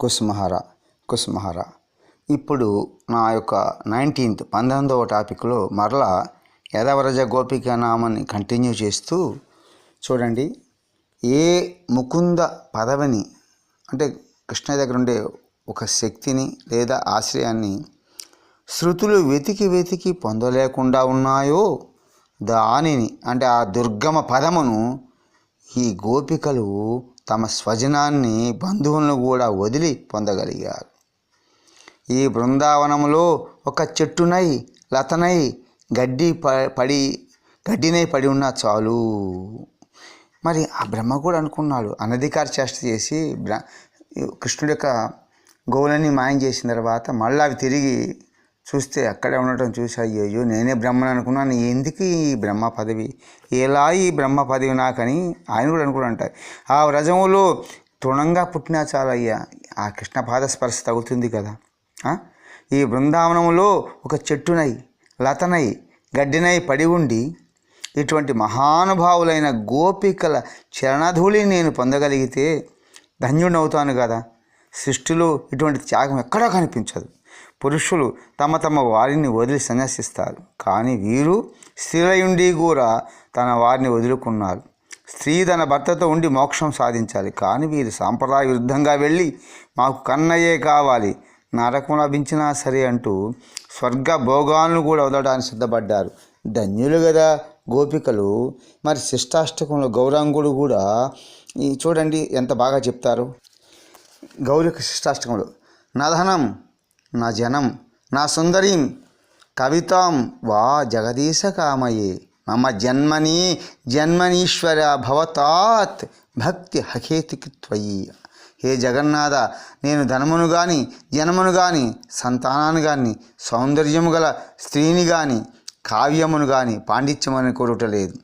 కుసుమహార కుస్మహర. ఇప్పుడు నా యొక్క నైన్టీన్త్ పంతొమ్మిదవ టాపిక్లో మరలా యదవరజ గోపిక నామాన్ని కంటిన్యూ చేస్తూ చూడండి. ఏ ముకుంద పదవిని అంటే కృష్ణ దగ్గర ఉండే ఒక శక్తిని లేదా ఆశ్రయాన్ని శృతులు వెతికి వెతికి పొందలేకుండా ఉన్నాయో దానిని అంటే ఆ దుర్గమ పదమును ఈ గోపికలు తమ స్వజనాన్ని బంధువులను కూడా వదిలి పొందగలిగారు. ఈ బృందావనములో ఒక చెట్టునై లతనై గడ్డి ప- పడి గడ్డినై పడి ఉన్నా చాలు. మరి ఆ బ్రహ్మ కూడా అనుకున్నాడు అనధికార చేష్ట చేసి బ్ర కృష్ణుడి యొక్క గోవులని మాయం చేసిన తర్వాత మళ్ళీ అవి తిరిగి చూస్తే అక్కడే ఉండటం చూసి అయ్యో నేనే బ్రహ్మను అనుకున్నాను. ఎందుకు ఈ బ్రహ్మ పదవి? ఎలా ఈ బ్రహ్మ పదవి నాకని ఆయన కూడా అనుకుని ఆ వ్రజములో తృణంగా పుట్టినా చాలయ్యా ఆ కృష్ణ పాద స్పర్శ తగులుతుంది కదా. ఈ బృందావనంలో ఒక చెట్టునై లతనై గడ్డినై పడి ఉండి ఇటువంటి మహానుభావులైన గోపికల చరణధూళి నేను పొందగలిగితే ధన్యుడవుతాను కదా. సృష్టిలో ఇటువంటి త్యాగం ఎక్కడా కనిపించదు. పురుషులు తమ తమ వారిని వదిలి సన్యసిస్తారు కానీ వీరు స్త్రీలయుండి కూడా తన వారిని వదులుకున్నారు. స్త్రీ తన భర్తతో ఉండి మోక్షం సాధించాలి. కానీ వీరు సాంప్రదాయ విరుద్ధంగా వెళ్ళి మాకు కన్నయ్యే కావాలి. నరకం లభించినా సరే అంటూ స్వర్గ భోగాలను కూడా వదలడానికి సిద్ధపడ్డారు. ధన్యులు కదా గోపికలు. మరి శిష్టాష్టకంలో గౌరాంగుడు కూడా ఈ చూడండి ఎంత బాగా చెప్తారు. గౌరిక శిష్టాష్టకంలో నధనం నా జనం నా సుందరీం కవితాం వా జగదీశ కామయే. మమ జన్మని జన్మనీశ్వర భవతాత్ భక్తి హకేతికి త్వయి హే జగన్నాథ నేను ధనమును గాని జనమును గాని సంతానాన్ని గాని సౌందర్యము గల స్త్రీని గాని కావ్యమును గాని పాండిత్యమని కోరుటలేదు.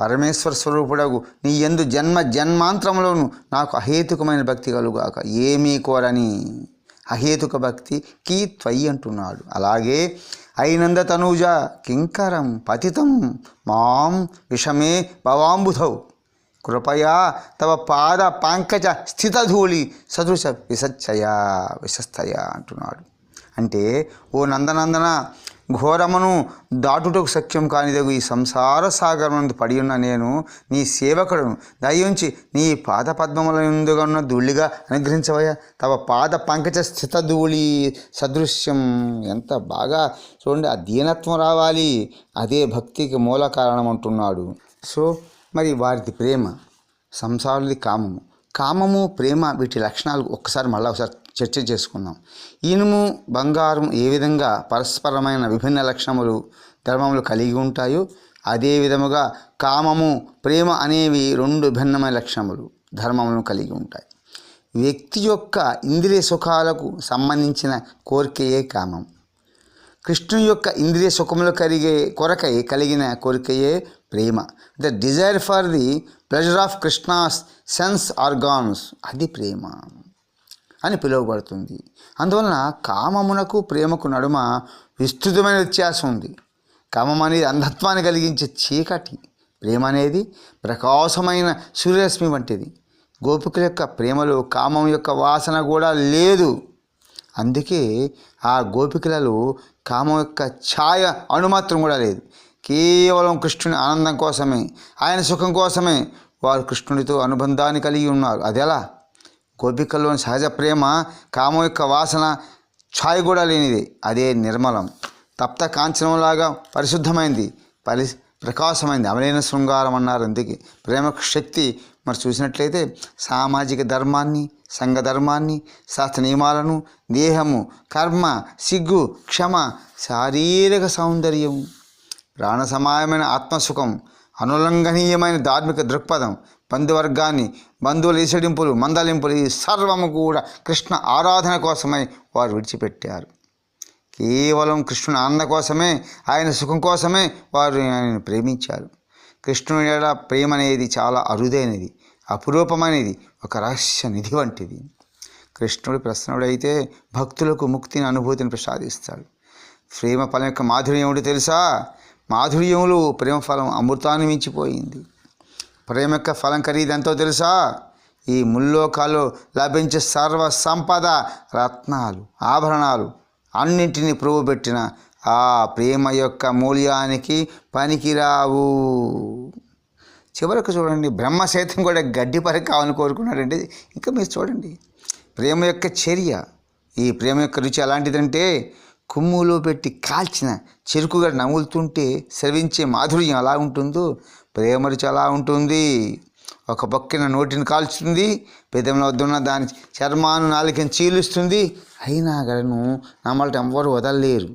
పరమేశ్వర స్వరూపుడగు నీ ఎందు జన్మ జన్మాంతరములోను నాకు అహేతుకమైన భక్తి కలుగాక. ఏమీ కోరని? అహేతుక భక్తి కీ త్వయి అంటున్నాడు. అలాగే అయినంద తనూజ కింకరం పతితం మాం విషమే భవాంబుధౌ. కృపయా తవ పాద పంకజ స్థితధూళి సదృశ విసచ్చయ విశస్తయ అంటున్నాడు. అంటే ఓ నందనందన ఘోరమును దాటుటకు సఖ్యం కానిదగు ఈ సంసార సాగరమునందు పడి ఉన్న నేను నీ సేవకుడును. దయించి నీ పాద పద్మముల ఎందుగన్న ధూళిగా అనుగ్రహించవయ్యా. తవ పాద పంకజ స్థిత ధూళి సదృశ్యం ఎంత బాగా చూడండి ఆ దీనత్వం రావాలి అదే భక్తికి మూల కారణం అంటున్నాడు సో మరి వారిది ప్రేమ సంసారుది కామము. కామము ప్రేమ వీటి లక్షణాలు ఒక్కసారి మళ్ళీ ఒకసారి చర్చ చేసుకుందాం. ఇనుము బంగారం ఏ విధంగా పరస్పరమైన విభిన్న లక్షణములు ధర్మములు కలిగి ఉంటాయో అదే విధముగా కామము ప్రేమ అనేవి రెండు భిన్నమైన లక్షణములు ధర్మములను కలిగి ఉంటాయి. వ్యక్తి యొక్క ఇంద్రియ సుఖాలకు సంబంధించిన కోరికయే కామం? కృష్ణుని యొక్క ఇంద్రియ సుఖములు కలిగే కొరకై కలిగిన కోరికయే ప్రేమ. The desire for the pleasure of Krishna's sense organs అది ప్రేమ. అని పిలువబడుతుంది. అందువలన కామమునకు ప్రేమకు నడుమ విస్తృతమైన వ్యత్యాసం ఉంది. కామం అనేది అంధత్వాన్ని కలిగించే చీకటి. ప్రేమ అనేది ప్రకాశమైన సూర్యరశ్మి వంటిది. గోపికల యొక్క ప్రేమలో కామం యొక్క వాసన కూడా లేదు. అందుకే ఆ గోపికలలో కామం యొక్క ఛాయ అణుమాత్రం కూడా లేదు. కేవలం కృష్ణుని ఆనందం కోసమే ఆయన సుఖం కోసమే వారు కృష్ణుడితో అనుబంధాన్ని కలిగి ఉన్నారు. అది ఎలా? గోపికల్లోని సహజ ప్రేమ కామం యొక్క వాసన ఛాయ్ కూడా లేనిది. అదే నిర్మలం. తప్త కాంచనంలాగా పరిశుద్ధమైంది. పరి ప్రకాశమైంది. అమలైన శృంగారం అన్నారు. అందుకే ప్రేమకు శక్తి. మరి చూసినట్లయితే సామాజిక ధర్మాన్ని సంఘ ధర్మాన్ని శాస్త్ర నియమాలను దేహము కర్మ సిగ్గు క్షమ శారీరక సౌందర్యం ప్రాణ సమాయమైన ఆత్మసుఖం అనులంఘనీయమైన ధార్మిక దృక్పథం బంధువర్గాన్ని బంధువుల ఈసడింపులు మందలింపులు ఈ సర్వము కూడా కృష్ణ ఆరాధన కోసమై వారు విడిచిపెట్టారు. కేవలం కృష్ణుని ఆనంద కోసమే ఆయన సుఖం కోసమే వారు ఆయనను ప్రేమించారు. కృష్ణుని ప్రేమ అనేది చాలా అరుదైనది అపురూపమైనది ఒక రహస్య నిధి వంటిది. కృష్ణుడు ప్రసన్నుడైతే భక్తులకు ముక్తిని అనుభూతిని ప్రసాదిస్తాడు. ప్రేమ ఫలం యొక్క మాధుర్యం ఏమిటో తెలుసా? మాధుర్యములు ప్రేమ ఫలం అమృతాన్ని మించిపోయింది. ప్రేమ యొక్క ఫలం ఖరీదు ఎంతో తెలుసా? ఈ ముల్లోకాలు లభించే సర్వ సంపద రత్నాలు ఆభరణాలు అన్నింటినీ పురుగు ఆ ప్రేమ యొక్క మూల్యానికి పనికిరావు. చివరకు చూడండి బ్రహ్మ సైతం కూడా గడ్డి పరి కావాలని కోరుకున్నాడండి. ఇంకా మీరు చూడండి ప్రేమ యొక్క చర్య ఈ ప్రేమ యొక్క రుచి ఎలాంటిదంటే కుమ్ములో పెట్టి కాల్చిన చెరుకుగా నములుతుంటే స్రవించే మాధుర్యం ఎలా ఉంటుందో ప్రేమ రుచి అలా ఉంటుంది. ఒక పక్కన నోటిని కాల్చుతుంది. పెదంలో వద్దున్న దాని చర్మాను నాలుకని చీలుస్తుంది. అయినా గడను నమ్మల్ని ఎవ్వరు వదలలేరు.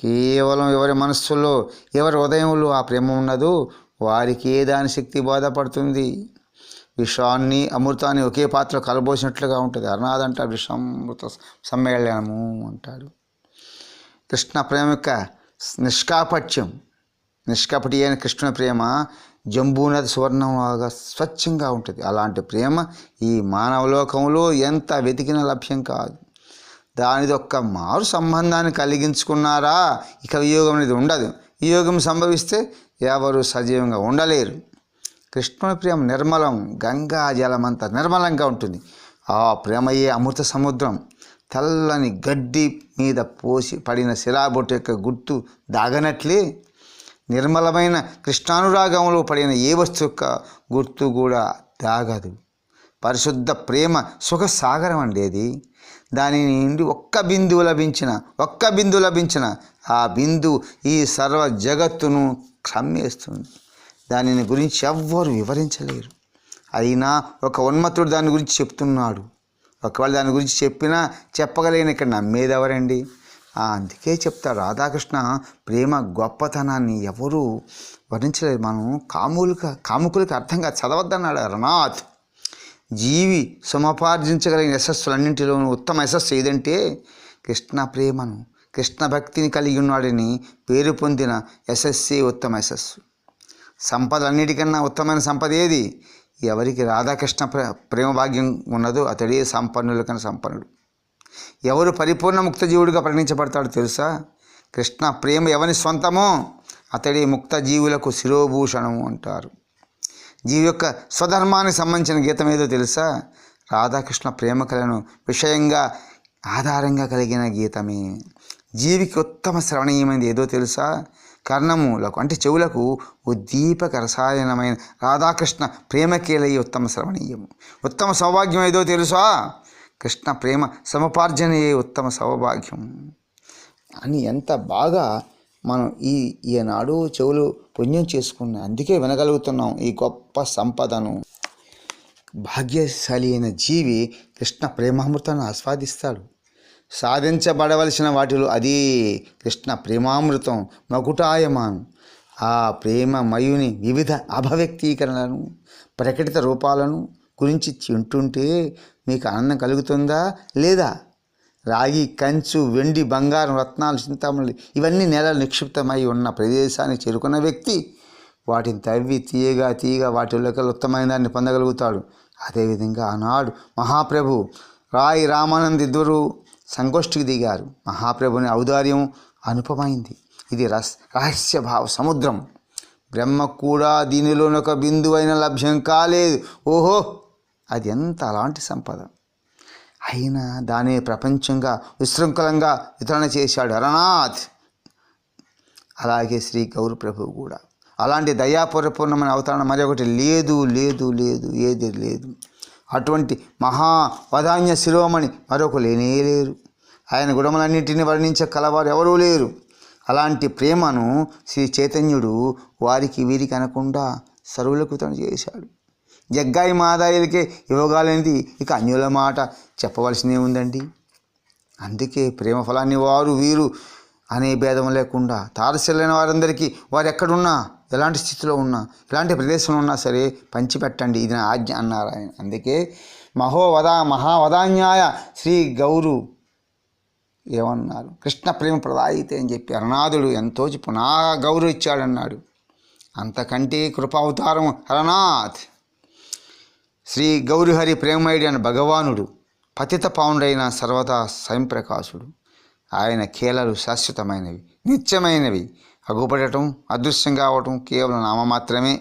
కేవలం ఎవరి మనస్సులో ఎవరి హృదయంలో ఆ ప్రేమ ఉన్నదో వారికి ఏ దాని శక్తి బాధపడుతుంది. విషాన్ని అమృతాన్ని ఒకే పాత్ర కలబోసినట్లుగా ఉంటుంది. అరుణాథ్ అంటాడు విషామృత సమ్మేళనము అంటాడు. కృష్ణ ప్రేమ యొక్క నిష్కాపట్యం నిష్కపటి అయిన కృష్ణుని ప్రేమ జంబూనది సువర్ణంలాగా స్వచ్ఛంగా ఉంటుంది. అలాంటి ప్రేమ ఈ మానవలోకంలో ఎంత వెతికినా లభ్యం కాదు. దానిది ఒక్క మారు సంబంధాన్ని కలిగించుకున్నారా? ఇక వియోగం అనేది ఉండదు. వియోగం సంభవిస్తే ఎవరు సజీవంగా ఉండలేరు. కృష్ణుని ప్రేమ నిర్మలం గంగా జలమంత నిర్మలంగా ఉంటుంది. ఆ ప్రేమయే అమృత సముద్రం. తెల్లని గడ్డి మీద పోసి పడిన శిలాబొట్టు యొక్క గుర్తు దాగనట్లే నిర్మలమైన కృష్ణానురాగంలో పడిన ఏ వస్తువు గుర్తు కూడా దాగదు పరిశుద్ధ ప్రేమ సుఖ సాగరం అండి అది. దాని నుండి ఒక్క బిందువు లభించిన ఒక్క బిందువు లభించిన ఆ బిందు ఈ సర్వ జగత్తును క్రమ్మేస్తుంది దానిని గురించి ఎవ్వరు వివరించలేరు. అయినా ఒక ఉన్మత్తుడు దాని గురించి చెప్తున్నాడు. ఒకవేళ దాని గురించి చెప్పినా చెప్పగలేని ఇక్కడ నమ్మేది ఎవరండి? అందుకే చెప్తా రాధాకృష్ణ ప్రేమ గొప్పతనాన్ని ఎవరు వర్ణించలేదు. మనం కాములుక కాముకులకి అర్థంగా చదవద్దన్నాడు రనాథ్. జీవి సమపార్జించగలిగిన యశస్సులన్నింటిలోనూ ఉత్తమ యశస్సు ఏదంటే కృష్ణ ప్రేమను కృష్ణ భక్తిని కలిగి ఉన్నాడని పేరు పొందిన యశస్సే ఉత్తమ యశస్సు. సంపదలన్నిటికన్నా ఉత్తమైన సంపద ఏది? ఎవరికి రాధాకృష్ణ ప్ర- ప్రేమ భాగ్యం ఉన్నదో అతడే సంపన్నుల కన్నా సంపన్నుడు. ఎవరు పరిపూర్ణ ముక్త జీవుడిగా పరిగణించబడతాడు తెలుసా? కృష్ణ ప్రేమ ఎవరి సొంతమో అతడి ముక్త జీవులకు శిరోభూషణము అంటారు. జీవి యొక్క స్వధర్మానికి సంబంధించిన గీతం ఏదో తెలుసా? రాధాకృష్ణ ప్రేమ కళను విషయంగా ఆధారంగా కలిగిన గీతమే. జీవికి ఉత్తమ శ్రవణీయమైనది ఏదో తెలుసా? కర్ణములకు అంటే చెవులకు ఉద్దీపక రసాయనమైన రాధాకృష్ణ ప్రేమకీలయ్య ఉత్తమ శ్రవణీయము. ఉత్తమ సౌభాగ్యం ఏదో తెలుసా? కృష్ణ ప్రేమ సమపార్జనయే ఉత్తమ సౌభాగ్యం. అని ఎంత బాగా మనం ఈ ఈనాడు చెవులు పుణ్యం చేసుకున్నాం అందుకే వినగలుగుతున్నాం ఈ గొప్ప సంపదను. భాగ్యశాలి అయిన జీవి కృష్ణ ప్రేమామృతాన్ని ఆస్వాదిస్తాడు. సాధించబడవలసిన వాటిలో అది కృష్ణ ప్రేమామృతం మకుటాయమాన్ ఆ ప్రేమ మయుని వివిధ అభవ్యక్తీకరణలను ప్రకటిత రూపాలను గురించి వింటుంటే మీకు ఆనందం కలుగుతుందా? లేదా? రాగి కంచు వెండి బంగారం రత్నాలు చింతామణి ఇవన్నీ నేలలు నిక్షిప్తమై ఉన్న ప్రదేశానికి చేరుకున్న వ్యక్తి వాటిని తవ్వి తీయగా తీయగా వాటిలోకి ఉత్తమైన దాన్ని పొందగలుగుతాడు. అదేవిధంగా ఆనాడు మహాప్రభు రాయి రామానంద్ ఇద్దరు సంగోష్ఠికి దిగారు. మహాప్రభుని ఔదార్యం అనుపమైంది. ఇది రస్ రహస్య భావ సముద్రం. బ్రహ్మ కూడా దీనిలోనొక బిందువైన లభ్యం కాలేదు. ఓహో! అది ఎంత అలాంటి సంపద. అయినా దాని ప్రపంచంగా విశృంఖలంగా వితరణ చేశాడు అరనాథ్. అలాగే శ్రీ గౌరు ప్రభువు కూడా. అలాంటి దయాపరిపూర్ణమైన అవతరణ మరొకటి లేదు లేదు లేదు ఏది లేదు. అటువంటి మహా వదాన్య శిరోమణి మరొక లేనే లేరు. ఆయన గుణములన్నింటినీ వర్ణించే కలవారు ఎవరూ లేరు. అలాంటి ప్రేమను శ్రీ చైతన్యుడు వారికి వీరికి అనకుండా సర్వులకు తను చేశాడు. జగ్గాయి మాదాయిలకే యోగాలనేది ఇక అన్యుల మాట చెప్పవలసినే ఉందండి. అందుకే ప్రేమ ఫలాన్ని వారు వీరు అనే భేదం లేకుండా తారసలైన వారందరికీ వారు ఎక్కడున్నా ఎలాంటి స్థితిలో ఉన్నా ఎలాంటి ప్రదేశంలో ఉన్నా సరే పంచిపెట్టండి ఇది నా ఆజ్ఞ అన్నారు ఆయన. అందుకే మహోవదా మహావదాన్యాయ శ్రీ గౌరు ఏమన్నారు? కృష్ణ ప్రేమ ప్రదాయితే అని చెప్పి అరనాథుడు ఎంతో చెప్పు నా గౌరవ ఇచ్చాడన్నాడు అంతకంటే కృపావతారం హరనాథ్. శ్రీ గౌరిహరి ప్రేమయుడి అని భగవానుడు పతిత పావుడైన సర్వదా స్వయంప్రకాశుడు. ఆయన కీలలు శాశ్వతమైనవి నిత్యమైనవి. అగుపడటం అదృశ్యం కావటం కేవలం నామ మాత్రమే.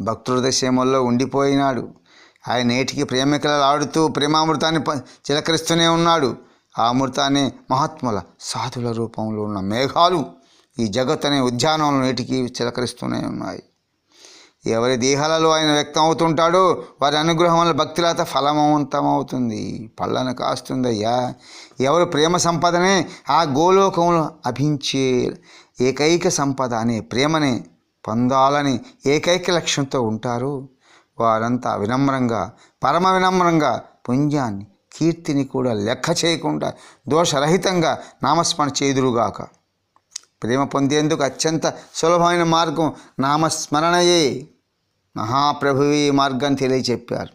భక్తుల క్షేమంలో ఉండిపోయినాడు. ఆయన నేటికి ప్రేమికలాడుతూ ప్రేమామృతాన్ని ప- చిలకరిస్తూనే ఉన్నాడు. ఆ అమృతాన్ని మహాత్ముల సాధుల రూపంలో ఉన్న మేఘాలు ఈ జగత్ అనే ఉద్యానంలో నేటికి చిలకరిస్తూనే ఉన్నాయి. ఎవరి దేహాలలో ఆయన వ్యక్తం అవుతుంటాడో వారి అనుగ్రహం వల్ల భక్తిలాత ఫలవంతమవుతుంది పళ్ళను కాస్తుందయ్యా. ఎవరు ప్రేమ సంపదనే ఆ గోలోకంలో అభించే ఏకైక సంపద అనే ప్రేమని పొందాలని ఏకైక లక్ష్యంతో ఉంటారు. వారంతా వినమ్రంగా పరమ వినమ్రంగా పుణ్యాన్ని కీర్తిని కూడా లెక్క చేయకుండా దోషరహితంగా నామస్మరణ చేదురుగాక. ప్రేమ పొందేందుకు అత్యంత సులభమైన మార్గం నామస్మరణయే. మహాప్రభువి ఈ మార్గాన్ని తెలియచెప్పారు.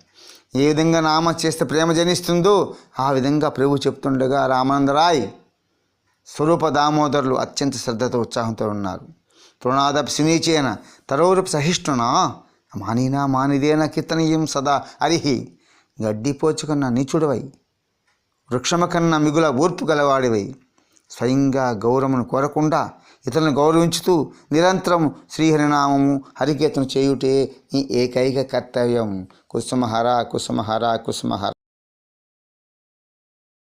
ఏ విధంగా నామ చేస్తే ప్రేమ జనిస్తుందో ఆ విధంగా ప్రభు చెప్తుండగా రామానందరాయ్ స్వరూప దామోదరులు అత్యంత శ్రద్ధతో ఉత్సాహంతో ఉన్నారు. తృణాదప్ సునీచేన తరోరపు సహిష్ణునా మానినా మానిదేన కీర్తనీయం సదా అరిహి గడ్డిపోచుకున్న నీచుడవై వృక్షమ కన్నా మిగుల ఓర్పు గలవాడివై స్వయంగా గౌరవమును కోరకుండా ఇతరులను గౌరవించుతూ నిరంతరం శ్రీహరినామము హరికీర్తన చేయుటే నీ ఏకైక కర్తవ్యం. కుసుమహర కుసుమహర కుసుమహర